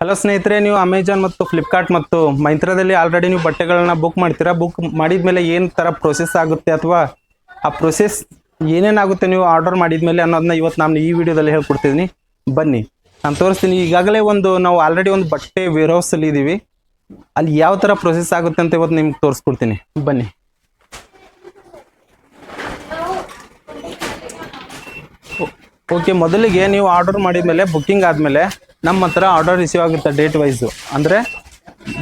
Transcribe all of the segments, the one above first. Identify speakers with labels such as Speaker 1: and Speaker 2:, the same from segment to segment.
Speaker 1: Hello ಸ್ನೇಹಿತರೆ, ನೀವು Amazon ಮತ್ತು ಫ್ಲಿಪ್ಕಾರ್ಟ್ ಮತ್ತು ಮೈಂತ್ರದಲ್ಲಿ ಆಲ್ರೆಡಿ ನೀವು ಬಟ್ಟೆಗಳನ್ನ ಬುಕ್ ಮಾಡ್ತೀರಾ? ಬುಕ್ ಮಾಡಿದ ಮೇಲೆ ಏನು ಥರ ಪ್ರೊಸೆಸ್ ಆಗುತ್ತೆ ಅಥವಾ ಆ ಪ್ರೊಸೆಸ್ ಏನೇನಾಗುತ್ತೆ ನೀವು ಆರ್ಡರ್ ಮಾಡಿದ ಮೇಲೆ ಅನ್ನೋದನ್ನ ಇವತ್ತು ನಾನು ಈ ವಿಡಿಯೋದಲ್ಲಿ ಹೇಳ್ಕೊಡ್ತಿದ್ದೀನಿ ಬನ್ನಿ, ನಾನು ತೋರಿಸ್ತೀನಿ. ಈಗಾಗಲೇ ಒಂದು, ನಾವು ಆಲ್ರೆಡಿ ಒಂದು ಬಟ್ಟೆ ವೇರ್ ಅಲ್ಲಿ ಇದ್ದೀವಿ ಅಲ್ಲಿ ಯಾವ ಥರ ಪ್ರೊಸೆಸ್ ಆಗುತ್ತೆ ಅಂತ ಇವತ್ತು ನಿಮ್ಗೆ ತೋರಿಸ್ಕೊಡ್ತೀನಿ. ಬನ್ನಿ. ಓಕೆ ಮೊದಲಿಗೆ ನೀವು ಆರ್ಡರ್ ಮಾಡಿದ ಮೇಲೆ ಬುಕ್ಕಿಂಗ್ ಆದಮೇಲೆ ನಮ್ಮ ಹತ್ರ ಆರ್ಡರ್ ರಿಸೀವ್ ಆಗುತ್ತೆ ಡೇಟ್ ವೈಸು ಅಂದರೆ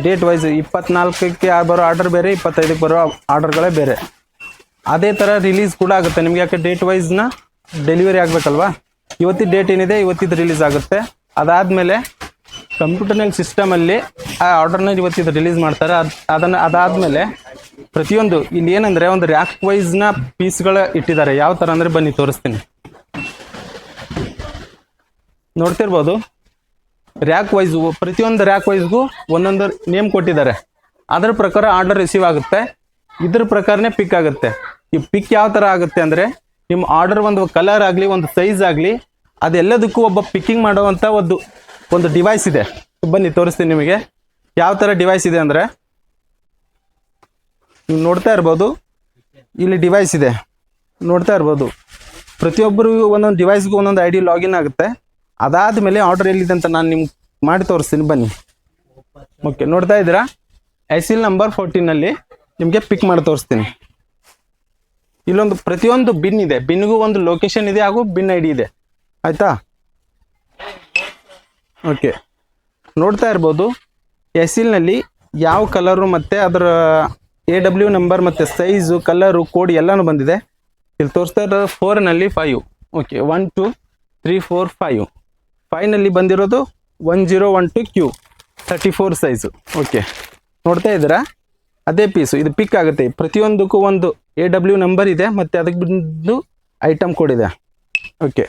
Speaker 1: ಡೇಟ್ ವೈಸ್ ಇಪ್ಪತ್ನಾಲ್ಕಕ್ಕೆ ಬರೋ ಆರ್ಡರ್ ಬೇರೆ, ಇಪ್ಪತ್ತೈದಕ್ಕೆ ಬರೋ ಆರ್ಡರ್ಗಳೇ ಬೇರೆ. ಅದೇ ಥರ ರಿಲೀಸ್ ಕೂಡ ಆಗುತ್ತೆ. ನಿಮ್ಗೆ ಯಾಕೆ ಡೇಟ್ ವೈಸ್ನ ಡೆಲಿವರಿ ಆಗಬೇಕಲ್ವಾ? ಇವತ್ತಿನ ಡೇಟ್ ಏನಿದೆ ಇವತ್ತಿದ್ದು ರಿಲೀಸ್ ಆಗುತ್ತೆ. ಅದಾದಮೇಲೆ ಕಂಪ್ಯೂಟರ್ನಲ್ಲಿ ಸಿಸ್ಟಮಲ್ಲಿ ಆ ಆರ್ಡರ್ನ ಇವತ್ತಿದ್ದು ರಿಲೀಸ್ ಮಾಡ್ತಾರೆ. ಅದು, ಅದನ್ನು, ಅದಾದಮೇಲೆ ಪ್ರತಿಯೊಂದು ಇಲ್ಲಿ ಏನಂದರೆ ಒಂದು ರ್ಯಾಕ್ ವೈಸ್ನ ಪೀಸ್ಗಳ ಇಟ್ಟಿದ್ದಾರೆ. ಯಾವ ಥರ ಅಂದರೆ ಬನ್ನಿ, ತೋರಿಸ್ತೀನಿ. ನೋಡ್ತಿರ್ಬೋದು? ರ್ಯಾಕ್ ವೈಸ್ ಪ್ರತಿಯೊಂದು ರ್ಯಾಕ್ ವೈಸ್ಗೂ ಒಂದೊಂದು ನೇಮ್ ಕೊಟ್ಟಿದ್ದಾರೆ. ಅದರ ಪ್ರಕಾರ ಆರ್ಡರ್ ರಿಸೀವ್ ಆಗುತ್ತೆ. ಇದ್ರ ಪ್ರಕಾರನೇ ಪಿಕ್ ಆಗುತ್ತೆ. ಈ ಪಿಕ್ ಯಾವ ಥರ ಆಗುತ್ತೆ ಅಂದರೆ, ನಿಮ್ಮ ಆರ್ಡರ್ ಒಂದು ಕಲರ್ ಆಗಲಿ, ಒಂದು ಸೈಜ್ ಆಗಲಿ, ಅದೆಲ್ಲದಕ್ಕೂ ಒಬ್ಬ ಪಿಕ್ಕಿಂಗ್ ಮಾಡುವಂಥ ಒಂದು ಒಂದು ಡಿವೈಸ್ ಇದೆ. ಬನ್ನಿ, ತೋರಿಸ್ತೀನಿ ನಿಮಗೆ. ಯಾವ ಥರ ಡಿವೈಸ್ ಇದೆ ಅಂದರೆ, ನೀವು ನೋಡ್ತಾ ಇರ್ಬೋದು. ಇಲ್ಲಿ ಡಿವೈಸ್ ಇದೆ. ನೋಡ್ತಾ ಇರ್ಬೋದು. ಪ್ರತಿಯೊಬ್ಬರಿಗೂ ಒಂದೊಂದು ಡಿವೈಸ್ಗೂ ಒಂದೊಂದು ಐ ಡಿ ಲಾಗಿನ್ ಆಗುತ್ತೆ. ಅದಾದಮೇಲೆ ಆರ್ಡರ್ ಎಲ್ಲಿದೆ ಅಂತ ನಾನು ನಿಮ್ಗೆ ಮಾಡಿ ತೋರಿಸ್ತೀನಿ, ಬನ್ನಿ. ಓಕೆ ನೋಡ್ತಾ ಇದ್ದೀರಾ? ಐಸಿಲ್ ನಂಬರ್ ಫೋರ್ಟೀನಲ್ಲಿ ನಿಮಗೆ ಪಿಕ್ ಮಾಡಿ ತೋರಿಸ್ತೀನಿ. ಇಲ್ಲೊಂದು, ಪ್ರತಿಯೊಂದು ಬಿನ್ ಇದೆ. ಬಿನ್ಗೂ ಒಂದು ಲೊಕೇಶನ್ ಇದೆ, ಹಾಗೂ ಬಿನ್ ಐ ಡಿ ಇದೆ. ಆಯಿತಾ? ಓಕೆ ನೋಡ್ತಾ ಇರ್ಬೋದು ಎಸಿಲ್ನಲ್ಲಿ ಯಾವ ಕಲರು ಮತ್ತು ಅದರ ಎ ಡಬ್ಲ್ಯೂ ನಂಬರ್ ಮತ್ತು ಸೈಜು ಕಲರು ಕೋಡ್ ಎಲ್ಲನೂ ಬಂದಿದೆ. ಇಲ್ಲಿ ತೋರಿಸ್ತಾ ಇರೋದು ಫೋರ್ನಲ್ಲಿ five okay one two three four five ಫೈವ್ನಲ್ಲಿ ಬಂದಿರೋದು one zero one two Q thirty four size okay ನೋಡ್ತಾ ಇದ್ದೀರಾ? ಅದೇ ಪೀಸು ಇದು ಪಿಕ್ ಆಗುತ್ತೆ. ಪ್ರತಿಯೊಂದಕ್ಕೂ ಒಂದು ಎ ಡಬ್ಲ್ಯೂ ನಂಬರ್ ಇದೆ, ಮತ್ತು ಅದಕ್ಕೆ ಬಂದು ಐಟಮ್ ಕೋಡ್ ಇದೆ. ಓಕೆ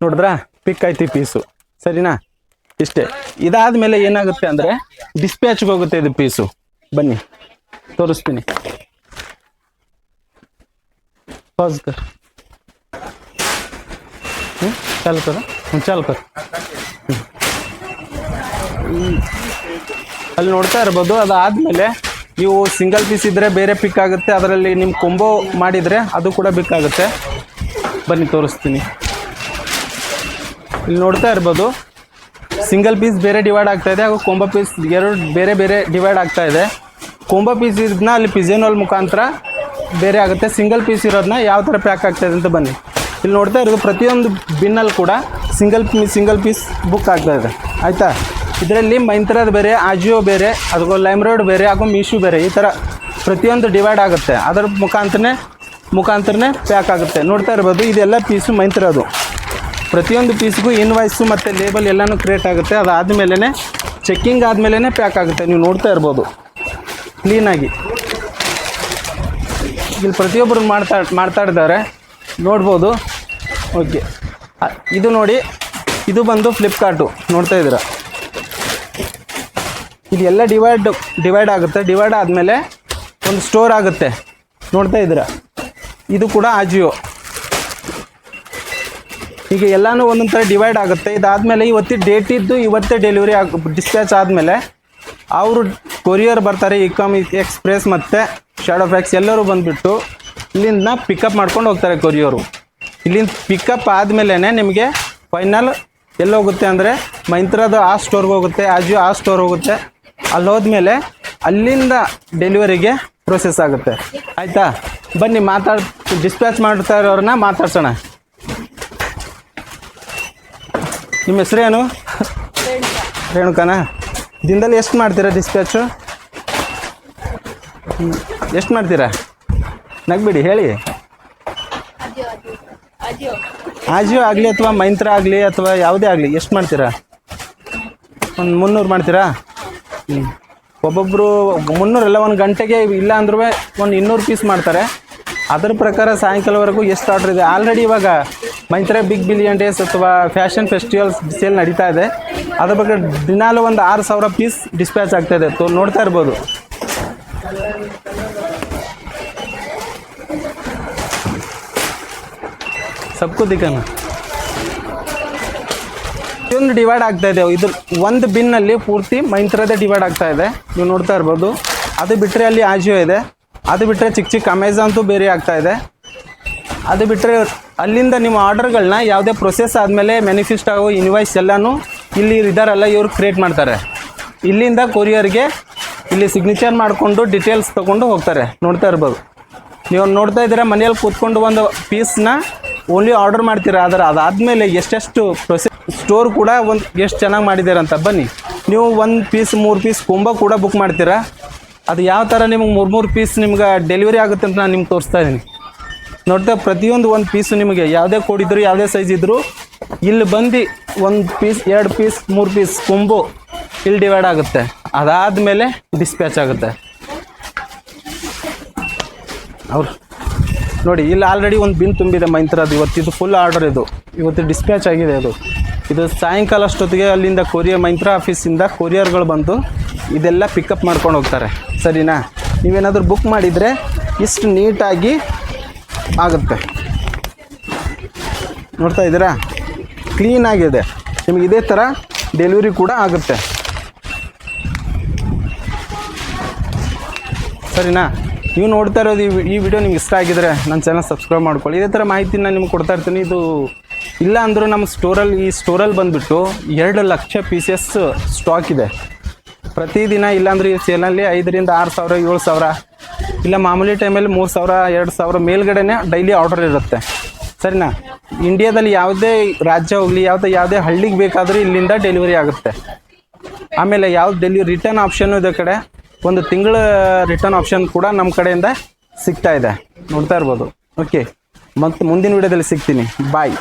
Speaker 1: ನೋಡಿದ್ರಾ? ಪಿಕ್ ಆಯ್ತು ಪೀಸು ಸರಿನಾ? ಇಷ್ಟೇ. ಇದಾದ್ಮೇಲೆ ಏನಾಗುತ್ತೆ ಅಂದರೆ ಡಿಸ್ಪ್ಯಾಚ್ಗೆ ಹೋಗುತ್ತೆ ಇದು ಪೀಸು ಬನ್ನಿ. ತೋರಿಸ್ತೀನಿ. ಪಾಸ್ ಹ್ಞೂ हं? ಚಾಲ್ ಅಲ್ಲಿ ನೋಡ್ತಾ ಇರ್ಬೋದು, ಅದಾದಮೇಲೆ ನೀವು ಸಿಂಗಲ್ ಪೀಸ್ ಇದ್ದರೆ ಬೇರೆ ಪಿಕ್ ಆಗುತ್ತೆ, ಅದರಲ್ಲಿ ನಿಮ್ಮ ಕೊಂಬೋ ಮಾಡಿದರೆ ಅದು ಕೂಡ ಪಿಕ್ಕಾಗುತ್ತೆ ಬನ್ನಿ, ತೋರಿಸ್ತೀನಿ. ಇಲ್ಲಿ ನೋಡ್ತಾ ಇರ್ಬೋದು ಸಿಂಗಲ್ ಪೀಸ್ ಬೇರೆ ಡಿವೈಡ್ ಆಗ್ತಾ ಇದೆ, ಹಾಗೂ ಕೊಂಬೋ ಪೀಸ್ ಎರಡು ಬೇರೆ ಬೇರೆ ಡಿವೈಡ್ ಆಗ್ತಾ ಇದೆ. ಕೊಂಬ ಪೀಸ್ ಇದನ್ನ ಅಲ್ಲಿ ಪಿಜೇನೋಲ್ ಮುಖಾಂತರ ಬೇರೆ ಆಗುತ್ತೆ ಸಿಂಗಲ್ ಪೀಸ್ ಇರೋದನ್ನ ಯಾವ ಥರ ಪ್ಯಾಕ್ ಆಗ್ತಾಯಿದೆ ಅಂತ ಬನ್ನಿ. ಇಲ್ಲಿ ನೋಡ್ತಾ ಇರೋದು ಪ್ರತಿಯೊಂದು ಬಿನ್ನಲ್ಲಿ ಕೂಡ ಸಿಂಗಲ್ ಸಿಂಗಲ್ ಪೀಸ್ ಬುಕ್ ಆಗ್ತಾ ಇದೆ. ಆಯಿತಾ? ಇದರಲ್ಲಿ ಮೈಂತ್ರಾದ ಬೇರೆ ಆಜಿಯೋ ಬೇರೆ ಅದಕ್ಕೂ ಲೈಮ್ರೋಡ್ ಬೇರೆ, ಹಾಗೂ ಮೀಶೋ ಬೇರೆ, ಈ ಥರ ಪ್ರತಿಯೊಂದು ಡಿವೈಡ್ ಆಗುತ್ತೆ. ಅದರ ಮುಖಾಂತರನೇ ಮುಖಾಂತರನೇ ಪ್ಯಾಕ್ ಆಗುತ್ತೆ. ನೋಡ್ತಾ ಇರ್ಬೋದು, ಇದೆಲ್ಲ ಪೀಸು ಮೈಂತ್ರದು ಪ್ರತಿಯೊಂದು ಪೀಸ್ಗೂ ಇನ್ವಾಯ್ಸು ಮತ್ತು ಲೇಬಲ್ ಎಲ್ಲನೂ ಕ್ರಿಯೇಟ್ ಆಗುತ್ತೆ. ಅದಾದಮೇಲೆ ಚೆಕ್ಕಿಂಗ್ ಆದಮೇಲೆ ಪ್ಯಾಕ್ ಆಗುತ್ತೆ. ನೀವು ನೋಡ್ತಾ ಇರ್ಬೋದು. ಕ್ಲೀನಾಗಿ ಇಲ್ಲಿ ಪ್ರತಿಯೊಬ್ಬರು ಮಾಡ್ತಾ ಮಾಡ್ತಾ ಇದ್ದಾರೆ. ನೋಡ್ಬೋದು. ಓಕೆ ಇದು ನೋಡಿ, ಇದು ಬಂದು ಫ್ಲಿಪ್ಕಾರ್ಟು ನೋಡ್ತಾ ಇದ್ದೀರಾ? ಇದೆಲ್ಲ ಡಿವೈಡ್ ಡಿವೈಡ್ ಆಗುತ್ತೆ. ಡಿವೈಡ್ ಆದಮೇಲೆ ಒಂದು ಸ್ಟೋರ್ ಆಗುತ್ತೆ. ನೋಡ್ತಾ ಇದ್ದೀರಾ? ಇದು ಕೂಡ ಆಜಿಯೋ ಈಗ ಎಲ್ಲನೂ ಒಂದೊಂದು ಥರ ಡಿವೈಡ್ ಆಗುತ್ತೆ. ಇದಾದಮೇಲೆ ಇವತ್ತಿ ಡೇಟ್ ಇದ್ದು ಇವತ್ತೇ ಡೆಲಿವರಿ ಆಗ ಡಿಸ್ಪ್ಯಾಚ್ ಆದಮೇಲೆ ಅವರು ಕೊರಿಯರ್ ಬರ್ತಾರೆ ಇಕಾಮ್ ಎಕ್ಸ್ಪ್ರೆಸ್ ಮತ್ತು ಶಾಡೋ ಫ್ಯಾಕ್ಸ್ ಎಲ್ಲರೂ ಬಂದುಬಿಟ್ಟು ಇಲ್ಲಿಂದ ಪಿಕಪ್ ಮಾಡ್ಕೊಂಡು ಹೋಗ್ತಾರೆ ಕೊರಿಯರು ಇಲ್ಲಿಂದ ಪಿಕಪ್ ಆದಮೇಲೆ ನಿಮಗೆ ಫೈನಲ್ ಎಲ್ಲೋಗುತ್ತೆ ಅಂದರೆ ಮೈಂತ್ರಾದ ಆ ಸ್ಟೋರ್ಗೆ ಹೋಗುತ್ತೆ ಆಜಿಯೋ ಆ ಸ್ಟೋರ್ ಹೋಗುತ್ತೆ. ಅಲ್ಲಿ ಹೋದ್ಮೇಲೆ ಅಲ್ಲಿಂದ ಡೆಲಿವರಿಗೆ ಪ್ರೊಸೆಸ್ ಆಗುತ್ತೆ. ಆಯಿತಾ? ಬನ್ನಿ, ಮಾತಾಡ್ ಡಿಸ್ಪ್ಯಾಚ್ ಮಾಡ್ತಾ ಇರೋರನ್ನ ಮಾತಾಡ್ಸೋಣ. ನಿಮ್ಮ ಹೆಸರೇನು ರೇಣುಕಾನಾ? ದಿನದಲ್ಲಿ ಎಷ್ಟು ಮಾಡ್ತೀರಾ ಡಿಸ್ಪ್ಯಾಚು ಎಷ್ಟು ಮಾಡ್ತೀರಾ? ನಗ್ಬಿಡಿ, ಹೇಳಿ. ಆಜಿಯೋ ಆಗಲಿ ಅಥವಾ ಮೈಂತ್ರ ಆಗಲಿ ಅಥವಾ ಯಾವುದೇ ಆಗಲಿ, ಎಷ್ಟು ಮಾಡ್ತೀರಾ? ಒಂದು ಮುನ್ನೂರು ಮಾಡ್ತೀರಾ? ಹ್ಞೂ ಒಬ್ಬೊಬ್ಬರು ಮುನ್ನೂರಲ್ಲ ಒಂದು ಗಂಟೆಗೆ ಇಲ್ಲ ಅಂದ್ರೂ ಒಂದು ಇನ್ನೂರು ಪೀಸ್ ಮಾಡ್ತಾರೆ. ಅದರ ಪ್ರಕಾರ ಸಾಯಂಕಾಲವರೆಗೂ ಎಷ್ಟು ಆರ್ಡ್ರ್ ಇದೆ? ಆಲ್ರೆಡಿ ಇವಾಗ ಮೈಂತ್ರ ಬಿಗ್ ಬಿಲಿಯನ್ ಡೇಸ್ ಅಥವಾ ಫ್ಯಾಷನ್ ಫೆಸ್ಟಿವಲ್ಸ್ ಸೇಲ್ ನಡೀತಾ ಇದೆ. ಅದ್ರ ಬಗ್ಗೆ ದಿನಾಲು ಒಂದು ಆರು ಸಾವಿರ ಪೀಸ್ ಡಿಸ್ಪ್ಯಾಚ್ ಆಗ್ತಾಯಿದೆ ತೋ ನೋಡ್ತಾ ಇರ್ಬೋದು. सबको दिखाना ಒಂದು ಡಿವೈಡ್ ಆಗ್ತಾ ಇದೆ ಇದು ಒಂದು ಬಿನ್ನಲ್ಲಿ ಪೂರ್ತಿ ಮೈಂತ್ರದೇ ಡಿವೈಡ್ ಆಗ್ತಾ ಇದೆ ನೀವು ನೋಡ್ತಾ ಇರ್ಬೋದು ಅದು ಬಿಟ್ಟರೆ ಅಲ್ಲಿ ಆಜಿಯೋ ಇದೆ ಅದು ಬಿಟ್ಟರೆ ಚಿಕ್ಕ ಚಿಕ್ಕ ಅಮೆಝಾನ್ದು ಬೇರೆ ಆಗ್ತಾ ಇದೆ ಅದು ಬಿಟ್ಟರೆ ಅಲ್ಲಿಂದ ನಿಮ್ಮ ಆರ್ಡರ್ಗಳನ್ನ ಯಾವುದೇ ಪ್ರೊಸೆಸ್ ಆದಮೇಲೆ ಮ್ಯಾನಿಫೆಸ್ಟ್ ಆಗೋ ಇನ್ವಾಯ್ಸ್ ಎಲ್ಲನೂ ಇಲ್ಲಿ ಇದ್ದಾರಲ್ಲ ಇವ್ರು ಕ್ರಿಯೇಟ್ ಮಾಡ್ತಾರೆ ಇಲ್ಲಿಂದ ಕೊರಿಯರ್ಗೆ ಇಲ್ಲಿ ಸಿಗ್ನೇಚರ್ ಮಾಡಿಕೊಂಡು ಡೀಟೇಲ್ಸ್ ತೊಗೊಂಡು ಹೋಗ್ತಾರೆ ನೋಡ್ತಾ ಇರ್ಬೋದು ನೀವು ನೋಡ್ತಾ ಇದ್ದೀರಾ ಮನೆಯಲ್ಲಿ ಕೂತ್ಕೊಂಡು ಒಂದು ಪೀಸ್ನ ಓನ್ಲಿ ಆರ್ಡರ್ ಮಾಡ್ತೀರಾ? ಆದರೆ ಅದಾದಮೇಲೆ ಎಷ್ಟೆಷ್ಟು ಪ್ರೊಸೆಸ್ ಸ್ಟೋರ್ ಕೂಡ ಒಂದು ಎಷ್ಟು ಚೆನ್ನಾಗಿ ಮಾಡಿದ್ದೀರಂತ ಬನ್ನಿ. ನೀವು ಒಂದು ಪೀಸ್ ಮೂರು ಪೀಸ್ ಕೊಂಬ ಕೂಡ ಬುಕ್ ಮಾಡ್ತೀರಾ? ಅದು ಯಾವ ಥರ ನಿಮಗೆ ಮೂರು ಮೂರು ಪೀಸ್ ನಿಮ್ಗೆ ಡೆಲಿವರಿ ಆಗುತ್ತೆ ಅಂತ ನಾನು ನಿಮ್ಗೆ ತೋರಿಸ್ತಾ ಇದ್ದೀನಿ ನೋಡ್ತಾ ಪ್ರತಿಯೊಂದು ಒಂದು ಪೀಸು ನಿಮಗೆ ಯಾವುದೇ ಕೊಡಿದ್ರು ಯಾವುದೇ ಸೈಜ್ ಇದ್ದರೂ ಇಲ್ಲಿ ಬಂದು ಒಂದು ಪೀಸ್ ಎರಡು ಪೀಸ್ ಮೂರು ಪೀಸ್ ಕೊಂಬು ಇಲ್ಲಿ ಡಿವೈಡ್ ಆಗುತ್ತೆ. ಅದಾದಮೇಲೆ ಡಿಸ್ಪ್ಯಾಚ್ ಆಗುತ್ತೆ. ಅವ್ರು ನೋಡಿ, ಇಲ್ಲಿ ಆಲ್ರೆಡಿ ಒಂದು ಬಿನ್ ತುಂಬಿದೆ ಮೈಂತ್ರದ್ದು ಇವತ್ತು ಇದು ಫುಲ್ ಆರ್ಡರ್ ಇದು. ಇವತ್ತು ಡಿಸ್ಪ್ಯಾಚ್ ಆಗಿದೆ ಅದು. ಇದು ಸಾಯಂಕಾಲ ಅಷ್ಟೊತ್ತಿಗೆ ಅಲ್ಲಿಂದ ಕೊರಿಯರ್ ಮೈಂತ್ರ ಆಫೀಸಿಂದ ಕೊರಿಯರ್ಗಳು ಬಂದು ಇದೆಲ್ಲ ಪಿಕಪ್ ಮಾಡ್ಕೊಂಡು ಹೋಗ್ತಾರೆ. ಸರಿನಾ? ನೀವೇನಾದರೂ ಬುಕ್ ಮಾಡಿದರೆ ಇಷ್ಟು ನೀಟಾಗಿ ಆಗುತ್ತೆ. ನೋಡ್ತಾ ಇದ್ದೀರಾ? ಕ್ಲೀನಾಗಿದೆ ನಿಮಗೆ ಇದೇ ಥರ ಡೆಲಿವರಿ ಕೂಡ ಆಗುತ್ತೆ. ಸರಿನಾ? ನೀವು ನೋಡ್ತಾ ಇರೋದು ಈ ವಿಡಿಯೋ ನಿಮ್ಗೆ ಇಷ್ಟ ಆಗಿದ್ರೆ ನನ್ನ ಚಾನಲ್ ಸಬ್ಸ್ಕ್ರೈಬ್ ಮಾಡ್ಕೊಳ್ಳಿ. ಇದೇ ಥರ ಮಾಹಿತಿ ನಾನು ನಿಮ್ಗೆ ಕೊಡ್ತಾ ಇರ್ತೀನಿ. ಇದು ಇಲ್ಲ ಅಂದರೂ ನಮ್ಮ ಸ್ಟೋರಲ್ಲಿ ಈ ಸ್ಟೋರಲ್ಲಿ ಬಂದುಬಿಟ್ಟು ಎರಡು ಲಕ್ಷ ಪೀಸಸ್ ಸ್ಟಾಕ್ ಇದೆ. ಪ್ರತಿದಿನ ಇಲ್ಲಾಂದ್ರೆ ಈ ಸೇಲಲ್ಲಿ ಐದರಿಂದ ಆರು ಸಾವಿರ, ಏಳು ಸಾವಿರ, ಇಲ್ಲ ಮಾಮೂಲಿ ಟೈಮಲ್ಲಿ ಮೂರು ಸಾವಿರ, ಎರಡು ಸಾವಿರ ಮೇಲ್ಗಡೆನೇ ಡೈಲಿ ಆರ್ಡರ್ ಇರುತ್ತೆ. ಸರಿನಾ? ಇಂಡಿಯಾದಲ್ಲಿ ಯಾವುದೇ ರಾಜ್ಯ ಹೋಗಲಿ, ಯಾವುದೇ ಯಾವುದೇ ಹಳ್ಳಿಗೆ ಬೇಕಾದರೂ ಇಲ್ಲಿಂದ ಡೆಲಿವರಿ ಆಗುತ್ತೆ. ಆಮೇಲೆ ಯಾವ್ದು ಡೆಲಿ ರಿಟರ್ನ್ ಆಪ್ಷನ್ನು ಇದೆ ಕಡೆ ಒಂದು ತಿಂಗಳ ರಿಟರ್ನ್ ಆಪ್ಷನ್ ಕೂಡ ನಮ್ಮ ಕಡೆಯಿಂದ ಸಿಗ್ತಾ ಇದೆ. ನೋಡ್ತಾ ಇರ್ಬೋದು. ಓಕೆ ಮತ್ತು ಮುಂದಿನ ವಿಡಿಯೋದಲ್ಲಿ ಸಿಗ್ತೀನಿ. ಬಾಯ್